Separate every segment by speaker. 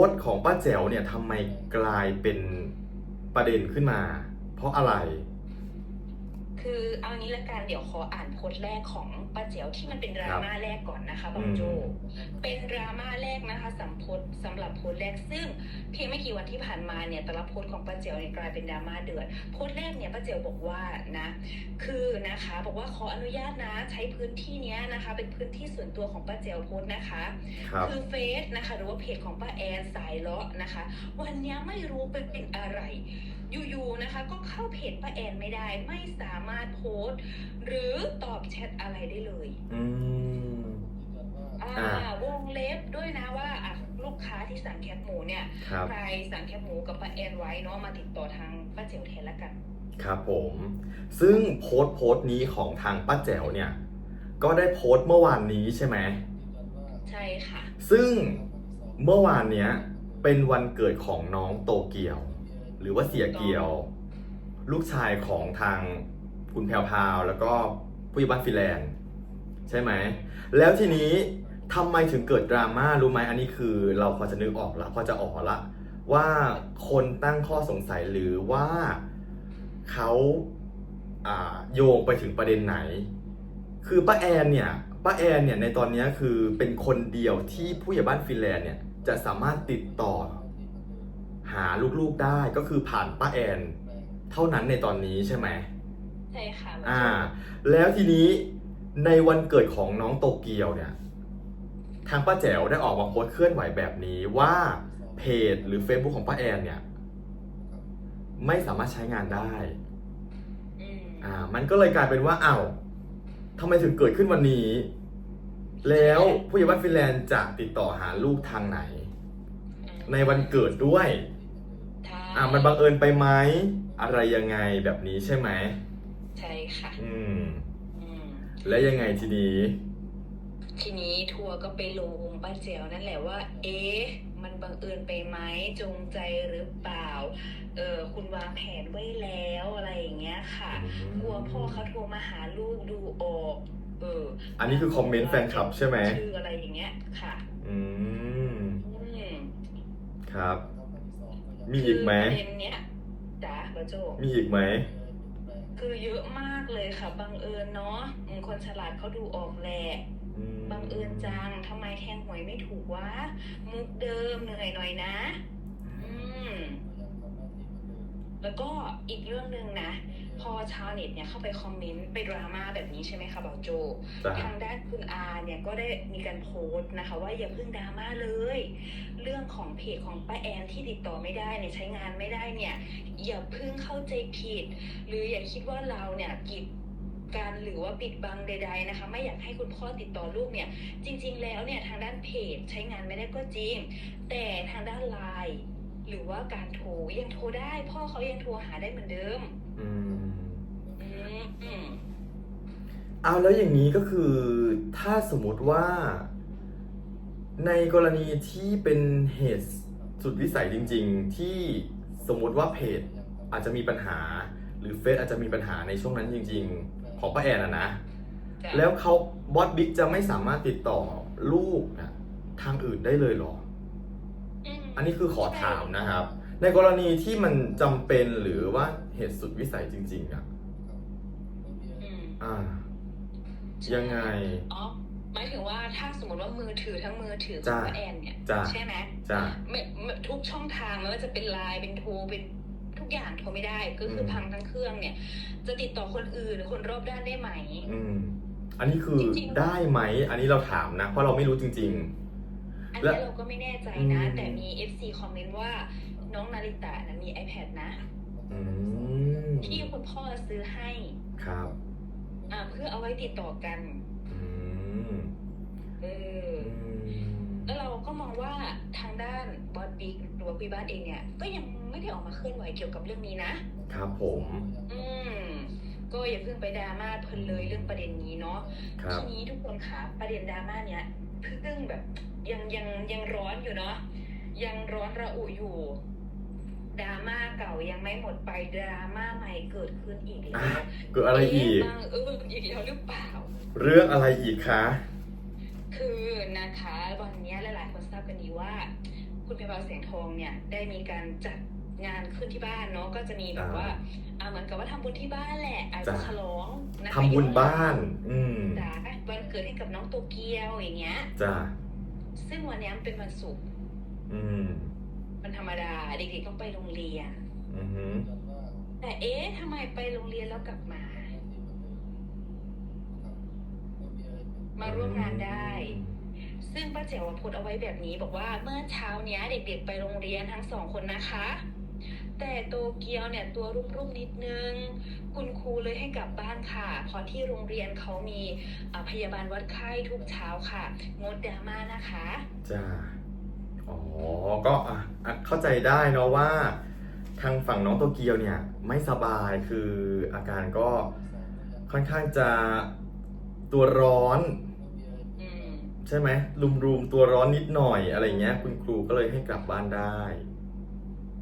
Speaker 1: สต์ของป้าแจ๋วเนี่ยทำไมกลายเป็นประเด็นขึ้นมา เพราะอะไร
Speaker 2: คือเอางี้ละกันเดี๋ยวขออ่านโพสต์แรกของป้าเจียวที่มันเป็นดราม่าแรกก่อนนะคะบางโจ เป็นดราม่าแรกนะคะสำโพสต์สำหรับโพสต์แรกซึ่งเพียงไม่กี่วันที่ผ่านมาเนี่ยแต่ละโพสต์ของป้าเจียวเนี่ยกลายเป็นดราม่าเดือดโพสต์แรกเนี่ยป้าเจียวบอกว่านะคือนะคะบอกว่าขออนุญาตนะใช้พื้นที่เนี้ยนะคะ เป็นพื้นที่ส่วนตัวของป้าเจียวโพสต์นะคะ
Speaker 1: ครับ
Speaker 2: คือเฟซนะคะหรือว่าเพจของป้าแอนสายเลาะนะคะ วันเนี้ยไม่รู้เป็นเป็นอะไร อยู่ๆนะคะ ก็เข้าเพจป้าแอนไม่ได้ ไม่สามารถโพสต์ หรือตอบแชทอะไรได้เลย
Speaker 1: อืม
Speaker 2: อ่า
Speaker 1: อ่า
Speaker 2: วงเล็บด้วยนะว่าอะลูกค้าที่สั่งแคปหมูเนี่ย
Speaker 1: ครับ
Speaker 2: ใครสั่งแคปหมูกับป้าแอนไว้เนาะมาติดต่อทางป้าเจียวแทนละกัน
Speaker 1: ครับผม ซึ่งโพสต์โพสต์นี้ของทางป้าแจ๋วเนี่ย ก็ได้โพสต์เมื่อวานนี้ใช่ไหม
Speaker 2: ใช่ค่ะ
Speaker 1: ซึ่งเมื่อวานเนี้ยเป็นวันเกิดของน้องโตเกียว หรือว่าเสียเกียว ลูกชายของทางคุณแพรวพราวแล้วก็ผู้ใหญ่บ้านฟินแลนด์ใช่ไหม แล้วทีนี้ทำไมถึงเกิดดราม่ารู้ไหมอันนี้คือ เราพอจะนึกออกละพอจะออกละ ว่าคนตั้งข้อสงสัยหรือว่าเขาโยงไปถึงประเด็นไหน คือป้าแอนเนี่ยป้าแอนเนี่ยในตอนนี้คือเป็นคนเดียวที่ผู้ใหญ่บ้านฟินแลนด์เนี่ยจะสามารถติดต่อ หาลูกๆได้ก็คือผ่านป้าแอนเท่านั้นในตอนนี้ใช่ไหม
Speaker 2: ใช่ค่ะ
Speaker 1: อ่า แล้วทีนี้ในวันเกิดของน้องโตเกียวเนี่ย ทางป้าแจ๋วได้ออกมาโพสต์เคลื่อนไหวแบบนี้ว่าเพจหรือ Facebook ของป้าแอนเนี่ย ไม่สามารถใช้งานได้
Speaker 2: อืม
Speaker 1: อ่า มันก็เลยกลายเป็นว่าอ้าวทำไมถึงเกิดขึ้นวันนี้ แล้วผู้ใหญ่บ้านฟินแลนด์จะติดต่อหาลูกทางไหน ในวันเกิดด้วย
Speaker 2: ใช่
Speaker 1: อ่ามันบังเอิญไปไหมอะไรยังไงแบบนี้ใช่ไหม
Speaker 2: ใช่ค่ะ
Speaker 1: อืม
Speaker 2: อืม
Speaker 1: และยังไงทีนี้
Speaker 2: ทีนี้ทัวร์ก็ไปลงป้าเจียวนั่นแหละว่า เอ๊ะ มันบังเอิญไปไหมจงใจหรือเปล่า เออคุณวางแผนไว้แล้วอะไรอย่างเงี้ยค่ะ กลัวพ่อเขาโทรมาหาลูกดูออกเออ
Speaker 1: อั
Speaker 2: อั
Speaker 1: นนี้คือคอมเมนต์แฟนคลับใช่ไหม
Speaker 2: ชื่ออะไรอย่างเงี้ยค่ะ
Speaker 1: อืม
Speaker 2: อืม
Speaker 1: ครับ มีอีกไหม
Speaker 2: คือประเด็นเนี้ยจ้าบาโจ
Speaker 1: มีอีกไหม
Speaker 2: คือเยอะมากเลยค่ะบังเอิญเนาะอืมคนฉลาดเขาดูออกแหละ
Speaker 1: อืม
Speaker 2: บังเอิญจังทำไมแทงหวยไม่ถูกวะมุกเดิมเหนื่อยหน่อยนะ อืม แล้วก็อีกเรื่องหนึ่งนะ พอชาวเน็ตเนี่ยเข้าไปคอมเมนต์ไปดราม่าแบบนี้ใช่ไหมคะบาวโจ
Speaker 1: จ้ะ
Speaker 2: ทางด้านคุณอาเนี่ยก็ได้มีการโพสต์นะคะ ว่าอย่าเพิ่งดราม่าเลย เรื่องของเพจของป้าแอนที่ติดต่อไม่ได้เนี่ยใช้งานไม่ได้เนี่ยอย่าเพิ่งเข้าใจผิด หรืออย่าคิดว่าเราเนี่ยกีดการหรือว่าปิดบังใด ๆนะคะ ไม่อยากให้คุณพ่อติดต่อลูกเนี่ย จริง ๆ แล้วเนี่ยทางด้านเพจใช้งานไม่ได้ก็จริง แต่ทางด้านไลน์ หรือว่าการโทรยังโทรได้ พ่อเขายังโทรหาได้เหมือนเดิม
Speaker 1: อืม
Speaker 2: อืม อืม
Speaker 1: เอาแล้วอย่างนี้ก็คือถ้าสมมติว่า ในกรณีที่เป็นเหตุสุดวิสัยจริง ๆ ที่สมมติว่าเพจอาจจะมีปัญหา หรือเฟซอาจจะมีปัญหาในช่วงนั้นจริง ๆ ของป้าแอนอะนะ แล้วเขาบอสบิ๊กจะไม่สามารถติดต่อลูกนะทางอื่นได้เลยเหรอ อันนี้คือขอถามนะครับ ในกรณีที่มันจำเป็นหรือว่าเหตุสุดวิสัยจริง ๆอะ
Speaker 2: อืม
Speaker 1: อ่า ยังไง
Speaker 2: อ๋อหมายถึงว่าถ้าสมมติว่ามือถือทั้งมือถือขอ
Speaker 1: จ้ะ
Speaker 2: งป้าแอนเนี่ย
Speaker 1: จ้ะ
Speaker 2: ใช่ไหม
Speaker 1: จ้ะ
Speaker 2: ไม่ไม่ทุกช่องทางไม่ว่าจะเป็นไลน์เป็นโทรเป็นทุกอย่างโทรไม่ได้ก็คืออ
Speaker 1: ม
Speaker 2: พังทั้งเครื่องเนี่ย จะติดต่อคนอื่นหรือคนรอบด้านได้ไหม
Speaker 1: อืม อันนี้คือ
Speaker 2: จริงๆ
Speaker 1: ได้ไหม อันนี้เราถามนะ เพราะเราไม่รู้จริง
Speaker 2: อัน
Speaker 1: และ
Speaker 2: นี้เราก็ไม่แน่ใจนะ
Speaker 1: อืม
Speaker 2: แต่มี FC คอมเมนต์ว่าน้องนาริตะนะมี iPad นะ
Speaker 1: ๆอืม
Speaker 2: ที่คุณพ่อซื้อให้
Speaker 1: ครับ
Speaker 2: อ่าเพื่อเอาไว้ติดต่อกัน
Speaker 1: อืม
Speaker 2: เออ
Speaker 1: อืม
Speaker 2: แล้วเราก็มองว่าทางด้านบอสบิ๊กหรือว่าคุยบ้านเองเนี่ย ก็ยังไม่ได้ออกมาเคลื่อนไหวเกี่ยวกับเรื่องนี้นะ
Speaker 1: ครับผม
Speaker 2: อืม ก็อย่าเพิ่งไปดราม่าเพลินเลยเรื่องประเด็นนี้เนาะ
Speaker 1: ครับ
Speaker 2: ทีนี้ทุกคนคะประเด็นดราม่าเนี้ยเพิ่งแบบ ยังยังยังร้อนอยู่เนาะยังร้อนระอุอยู่ดราม่าเก่ายังไม่หมดไปดราม่าใหม่เกิดขึ้นอีกแล้
Speaker 1: อะ
Speaker 2: ว
Speaker 1: เกิดอะไรอีก
Speaker 2: เะบังเอออีกแล้วหรือเปล่า
Speaker 1: เรื่องอะไรอีกคะ
Speaker 2: คือนะคะวันนี้หลายๆคนทราบกันดีว่า คุณเพชรบาแสงทองเนี่ยได้มีการจัดงานขึ้นที่บ้านเนาะก็จะมีแบบว่าอ่าเหมือนกับว่าทำบุญที่บ้านแหละอาจจะ
Speaker 1: จ้ะ
Speaker 2: ฉลองนะคะ
Speaker 1: ทำบุญบ้าน อืม
Speaker 2: จ้ะวันเกิดให้กับน้องโตเกียวอย่างเงี้ย
Speaker 1: จ้า
Speaker 2: ซึ่งวันเนี้ยมันเป็นวันศุกร์
Speaker 1: อืม
Speaker 2: วันธรรมดาเด็กๆต้องไปโรงเรียน
Speaker 1: อือหือ
Speaker 2: แต่เอ๊ะทำไมไปโรงเรียนแล้วกลับมา มาร่วมงานได้ ซึ่งป้าแจ๋วโพสต์เอาไว้แบบนี้บอกว่าเมื่อเช้าเนี้ย เด็กๆไปโรงเรียนทั้งสองคนนะคะ แต่โตเกียวเนี่ยตัวรุ่มๆนิดนึง คุณครูเลยให้กลับบ้านค่ะ เพราะที่โรงเรียนเขามีอ่าพยาบาลวัดไข้ทุกเช้าค่ะ งดดราม่านะคะ
Speaker 1: จ้า อ๋อ ก็อะอะเข้าใจได้เนาะว่า ทางฝั่งน้องโตเกียวเนี่ยไม่สบายคืออาการก็ค่อนข้างจะตัวร้อน
Speaker 2: อืม
Speaker 1: ใช่ไหมรุมๆตัวร้อนนิดหน่อยอะไรเงี้ย คุณครูก็เลยให้กลับบ้านได้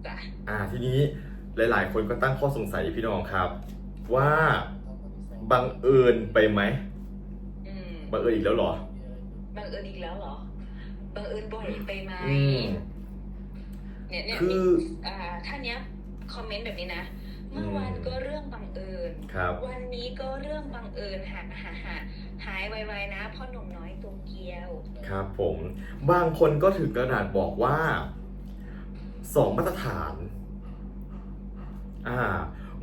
Speaker 2: จ้ะ
Speaker 1: อ่าทีนี้หลายๆ คนก็ตั้งข้อสงสัยพี่น้องครับ ว่าบังเอิญไปไหม
Speaker 2: อืม
Speaker 1: บังเอิญอีกแล้วเหรอ
Speaker 2: บังเอิญอีกแล้วเหรอบังเอิญบ่อยไปไหม
Speaker 1: อืม
Speaker 2: เนี่ยเนี่ย
Speaker 1: คือ
Speaker 2: มีอ่าท่านเนี้ยคอมเมนต์แบบนี้นะเมื่อวานก็เรื่องบังเอิญ
Speaker 1: ครับ
Speaker 2: วันนี้ก็เรื่องบังเอิญหาหาหาหายไวๆนะพ่อหนุ่มน้อยตัวเกียว
Speaker 1: ครับผม บางคนก็ถึงกระดาษบอกว่า สองมาตรฐาน อ่า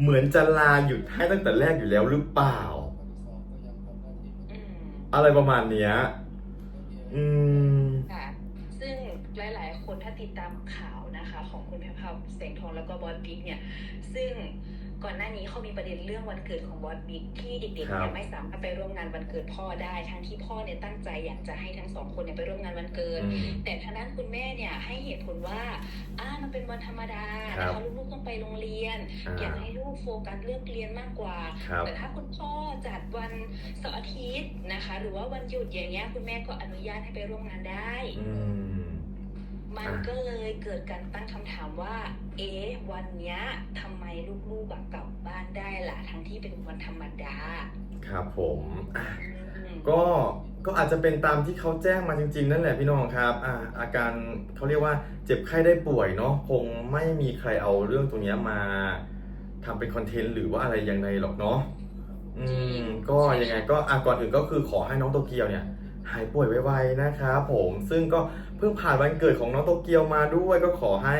Speaker 1: เหมือนจะลาหยุดให้ตั้งแต่แรกอยู่แล้วหรือเปล่า
Speaker 2: อืม
Speaker 1: อะไรประมาณเนี้ย อืม
Speaker 2: คนถ้าติดตามข่าวนะคะของคุณแพรพราวแสงทองแล้วก็บอสบิ๊กเนี่ย ซึ่งก่อนหน้านี้เขามีประเด็นเรื่องวันเกิดของบอสบิ๊กที่เด็กๆ
Speaker 1: ครั
Speaker 2: เนี่ย
Speaker 1: บ
Speaker 2: ไม่สามารถไปร่วมงานวันเกิดพ่อได้ทั้งที่พ่อเนี่ยตั้งใจอยากจะให้ทั้งสองคนเนี่ยไปร่วมงานวันเกิด
Speaker 1: อืม
Speaker 2: แต่ทางด้านคุณแม่เนี่ยให้เหตุผลว่าอ่ามันเป็นวันธรรมดา
Speaker 1: ครั
Speaker 2: นะ
Speaker 1: บ
Speaker 2: คะลูกๆต้องไปโรงเรียน
Speaker 1: อ่า
Speaker 2: อยากให้ลูกโฟกัสเรื่องเรียนมากกว่า
Speaker 1: ครับ
Speaker 2: แต่ถ้าคุณพ่อจัดวันเสาร์อาทิตย์นะคะ หรือว่าวันหยุดอย่างเงี้ยคุณแม่ก็อนุญาตให้ไปร่วมงานได้
Speaker 1: อืม
Speaker 2: มัน
Speaker 1: อะ
Speaker 2: ก็เลยเกิดการตั้งคำถามว่า เอ๊ะวันเนี้ยทำไมลูกๆอะกลับบ้านได้ล่ะ ทั้งที่เป็นวันธรรมดา
Speaker 1: ครับผมอะ
Speaker 2: อืม
Speaker 1: ก็ก็อาจจะเป็นตามที่เขาแจ้งมาจริง ๆ นั่นแหละพี่น้องครับอ่าอาการเขาเรียกว่าเจ็บไข้ได้ป่วยเนาะคงไม่มีใครเอาเรื่องตรงเนี้ยมาทำเป็นคอนเทนต์หรือว่าอะไรยังไงหรอกเนาะอืมก็ยังไงก็อะก่อนอื่นก็คือขอให้น้องโตเกียวเนี่ย หายป่วยไวๆนะครับผมซึ่งก็ เพิ่งผ่านวันเกิดของน้องโตเกียวมาด้วยก็ขอให้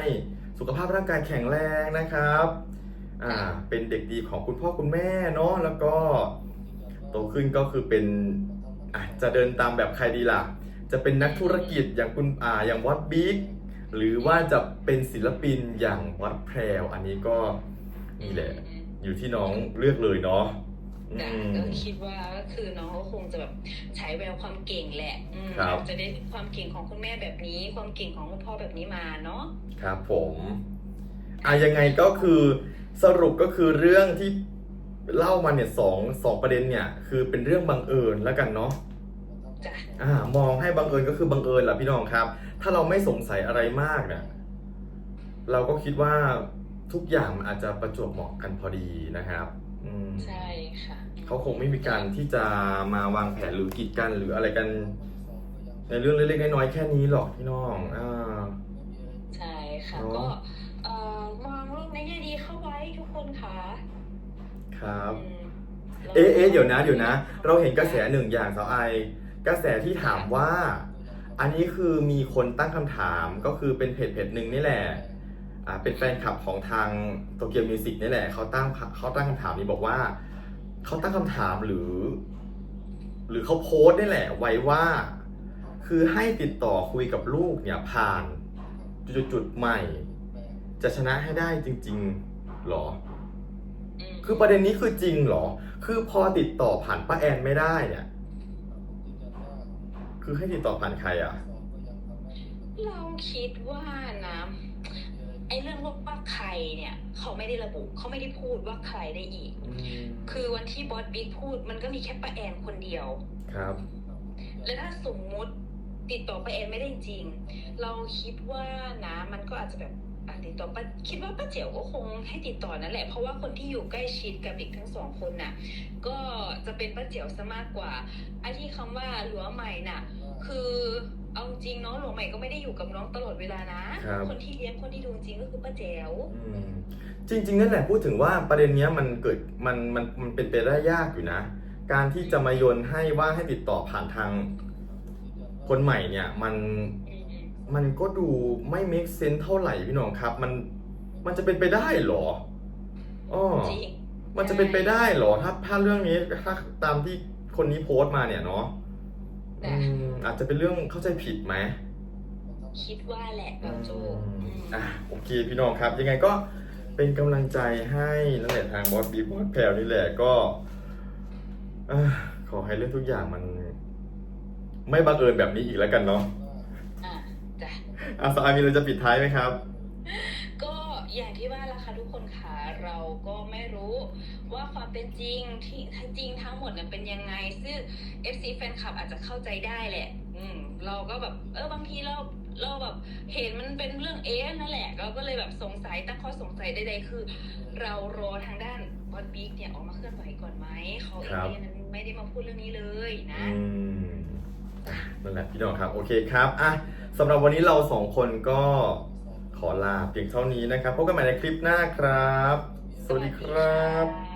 Speaker 1: สุขภาพร่างกายแข็งแรงนะครับอ่าเป็นเด็กดีของคุณพ่อคุณแม่เนาะแล้วก็โตขึ้นก็คือเป็นอะจะเดินตามแบบใครดีล่ะ จะเป็นนักธุรกิจอย่างคุณอ่าอย่างวัดบิ๊กหรือว่าจะเป็นศิลปินอย่างวัดแพรว อันนี้ก็นี่แหละ อยู่ที่น้องเลือกเลยเนาะ อื
Speaker 2: แต่
Speaker 1: ม
Speaker 2: ก็คิดว่าก็คือน้องก็คงจะแบบใช้แววความเก่งแหละอืม
Speaker 1: ครับ
Speaker 2: จะได้ความเก่งของคุณแม่แบบนี้ ความเก่งของคุณพ่อแบบนี้มาเนาะ
Speaker 1: ครับผมอะยังไงก็คือสรุปก็คือเรื่องที่เล่ามาเนี่ยสองสองประเด็นเนี่ย คือเป็นเรื่องบังเอิญแล้วกันเนาะ
Speaker 2: จ้ะ
Speaker 1: อ่ามองให้บังเอิญก็คือบังเอิญแหละพี่น้องครับ ถ้าเราไม่สงสัยอะไรมากเนี่ยเราก็คิดว่าทุกอย่างมันอาจจะประจวบเหมาะกันพอดีนะครับ อืม
Speaker 2: ใช่ค่ะ
Speaker 1: เขาคงไม่มีการที่จะมาวางแผนหรือกีดกันหรืออะไรกัน ในเรื่องเล็กๆน้อยๆแค่นี้หรอกพี่น้องอ่า
Speaker 2: ใช่ค่ะ
Speaker 1: เนอะ
Speaker 2: ก็เอ่อมองโลกในแง่ดีเข้าไว้ทุกคนค่ะ
Speaker 1: ครับ
Speaker 2: อืม
Speaker 1: เอ๊ะเอ๊ะเดี๋ยวนะ เดี๋ยวนะ เราเห็นกระแสหนึ่งอย่างสาวไอ กระแสที่ถามว่า อันนี้คือมีคนตั้งคำถามก็คือเป็นเพจเพจหนึ่งนี่แหละอ่า เป็นแฟนคลับของทางโตเกียวมิวสิกนี่แหละเขาตั้งเขาตั้งคำถามนี้บอกว่าเขาตั้งคำถามหรือ หรือเขาโพสต์นี่แหละ ไว้ว่า คือให้ติดต่อคุยกับลูกเนี่ยผ่านจุดๆๆใหม่ จะชนะให้ได้จริงๆหรอ คือประเด็นนี้คือจริงหรอ คือพอติดต่อผ่านป้าแอนไม่ได้เนี่ย คือให้ติดต่อผ่านใครอะ
Speaker 2: เราคิดว่านะ ไอ้เรื่องว่าใครเนี่ย เขาไม่ได้ระบุเขาไม่ได้พูดว่าใครได้อีก คือวันที่บอสบิ๊กพูดมันก็มีแค่ป้าแอนคนเดียว
Speaker 1: ครับ
Speaker 2: แล้วถ้าสมมุติติดต่อป้าแอนไม่ได้จริง เราคิดว่านะมันก็อาจจะแบบอะติดต่อป้าคิดว่าป้าเจ๋วก็คงให้ติดต่อนั่นแหละ เพราะว่าคนที่อยู่ใกล้ชิดกับเด็กทั้งสองคนน่ะ ก็จะเป็นป้าเจ๋วซะมากกว่าไอ้ที่คำว่าหลัวใหม่น่ะคือเอา จริงเนาะหลวงใหม่ก็ไม่ได้อยู่กับน้องตลอดเวลานะ
Speaker 1: ครับ
Speaker 2: คนที่เลี้ยงคนที่ดูจริงก็คือป้าแจ๋ว
Speaker 1: อืมจริง ๆ นั่นแหละพูดถึงว่าประเด็นเนี้ยมันเกิดมันมันมันเป็นไปได้ยากอยู่นะ การที่จะมาโยนให้ว่าให้ติดต่อผ่านทางคนใหม่เนี่ยมัน
Speaker 2: อืม
Speaker 1: มันก็ดูไม่ make sense เท่าไหร่พี่น้องครับ มันมันจะเป็นไปได้เหรออ๋อ
Speaker 2: จริง
Speaker 1: มันจะเป็นไปได้เหรอถ้าถ้าเรื่องนี้ถ้าตามที่คนนี้โพสต์มาเนี่ยเนาะ อืมอาจจะเป็นเรื่องเข้าใจผิดไหม
Speaker 2: คิดว่าแหละแบบโจอืม
Speaker 1: อะโอเคพี่น้องครับ ยังไงก็เป็นกำลังใจให้นั่นแหละทางบอสบีบอสแพลวนี่แหละก็เอ่อขอให้เรื่องทุกอย่างมัน ไม่บังเอิญแบบนี้อีกแล้วกันเนาะ
Speaker 2: อะจ้ะ
Speaker 1: อาสามีเราจะปิดท้ายไหมครับ
Speaker 2: ก็อย่างที่ว่าละค่ะทุกคนค่ะเราก็ไม่รู้ ว่าความเป็นจริงที่จริงทั้งหมดเนี่ยเป็นยังไง ซึ่ง FC แฟนคลับอาจจะเข้าใจได้แหละ อืม เราก็แบบ เออบางทีเราเราแบบเห็นมันเป็นเรื่องเอ๊ะนั่นแหละ เราก็เลยแบบสงสัยตั้งข้อสงสัยใดๆคือ เรารอทางด้านบอสบิ๊กเนี่ยออกมาเคลื่อนไหวก่อนไหมเขาเอ
Speaker 1: ครั
Speaker 2: ง
Speaker 1: บ
Speaker 2: เนี่ยไม่ได้มาพูดเรื่องนี้เลยนะ
Speaker 1: อืมอะนั่นแหละพี่น้องครับ โอเคครับอะสำหรับวันนี้เราสองคนก็ขอลาเพียงเท่านี้นะครับพบกันใหม่ในคลิปหน้าครับ สวัสดีครับ
Speaker 2: สวัสดีค่ะ